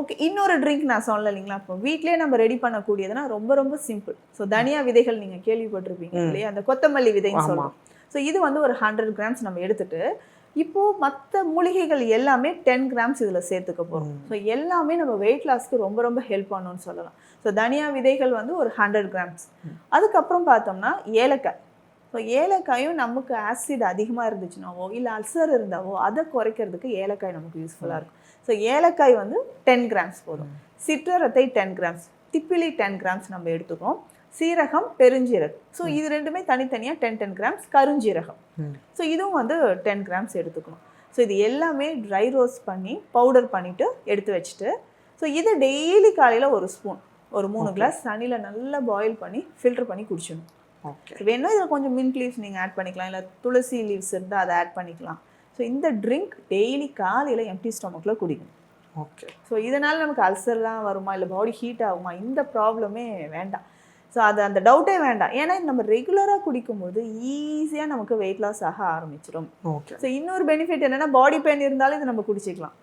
Okay இன்னொரு drink நான் சொல்லல இல்லைங்களா? இப்போ வீட்லயே நம்ம ரெடி பண்ணக்கூடியதுன்னா ரொம்ப ரொம்ப சிம்பிள் ஸோ தனியா விதைகள் நீங்க கேள்விப்பட்டிருப்பீங்க. இல்லையா? அந்த கொத்தமல்லி விதைன்னு ஆமா. சொல்லுவோம் ஸோ இது வந்து ஒரு ஹண்ட்ரட் கிராம்ஸ் நம்ம எடுத்துட்டு இப்போ மற்ற மூலிகைகள் எல்லாமே டென் கிராம்ஸ் இதில் சேர்த்துக்க போகிறோம். ஸோ எல்லாமே நம்ம வெயிட் லாஸ்க்கு ரொம்ப ரொம்ப ஹெல்ப் பண்ணுன்னு சொல்லலாம். ஸோ தனியா விதைகள் வந்து ஒரு ஹண்ட்ரட் கிராம்ஸ் அதுக்கப்புறம் பார்த்தோம்னா ஏலக்காய். ஸோ ஏலக்காயும் நமக்கு ஆசிட் அதிகமாக இருந்துச்சுனாவோ இல்லை அல்சர் இருந்தாவோ அதை குறைக்கிறதுக்கு ஏலக்காய் நமக்கு யூஸ்ஃபுல்லாக இருக்கும். ஸோ ஏலக்காய் வந்து டென் கிராம்ஸ் போதும். சிற்றரத்தை டென் கிராம்ஸ் திப்பிலி டென் கிராம்ஸ் நம்ம எடுத்துக்கிறோம். சீரகம் பெருஞ்சீரகம். ஸோ இது ரெண்டுமே தனித்தனியாக டென் டென் கிராம்ஸ் கருஞ்சீரகம். ஸோ இதுவும் வந்து டென் கிராம்ஸ் எடுத்துக்கணும். ஸோ இது எல்லாமே ட்ரை ரோஸ்ட் பண்ணி பவுடர் பண்ணிவிட்டு எடுத்து வச்சுட்டு ஸோ இதை டெய்லி காலையில் ஒரு ஸ்பூன் ஒரு மூணு. கிளாஸ் தண்ணியில் நல்லா பாயில் பண்ணி ஃபில்டர் பண்ணி குடிச்சிடணும். ஓகே வேணும் இதில் கொஞ்சம் மின்ட் லீவ்ஸ் நீங்கள் ஆட் பண்ணிக்கலாம். இல்லை துளசி லீவ்ஸ் இருந்தால் அதை ஆட் பண்ணிக்கலாம். ஸோ இந்த ட்ரிங்க் டெய்லி காலையில் எம்டி ஸ்டொமக்கில் குடிக்கணும். ஓகே ஸோ இதனால் நமக்கு அல்சர்லாம் வருமா? இல்லை பாடி ஹீட் ஆகுமா? இந்த ப்ராப்ளமே வேண்டாம். ஸோ அது அந்த டவுட்டே வேண்டாம். ஏன்னா நம்ம ரெகுலராக குடிக்கும்போது ஈஸியாக நமக்கு வெயிட் லாஸ் ஆக ஆரம்பிச்சிடும் ஓகே ஸோ இன்னொரு பெனிஃபிட் என்னன்னா பாடி பெயின் இருந்தாலும் இது நம்ம குடிச்சிக்கலாம்.